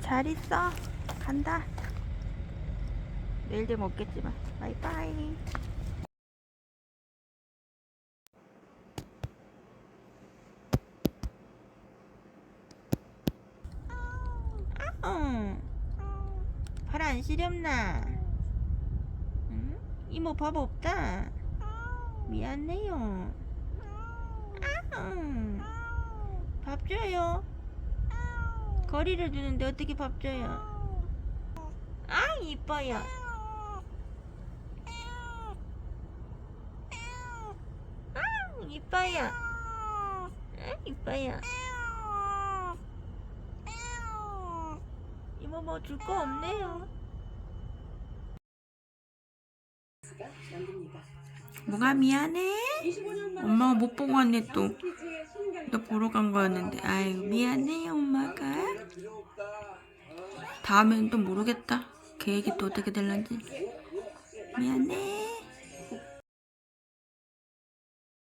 잘 있어. 간다. 내일 되면 없겠지만. 바이바이. 발안 시렵나? 응? 이모 밥 없다. 미안해요. 응. 밥 줘요. 거리를 주는데 어떻게 밥 줘요? 아 이뻐요. 아 이뻐요. 아 이뻐요. 이모 뭐줄 거 없네요. 뭐가 미안해? 엄마가 못 보고 왔네 또. 너 보러 간 거였는데 아이고 미안해 엄마가. 다음엔 또 모르겠다. 계획이 또 어떻게 될런지. 미안해.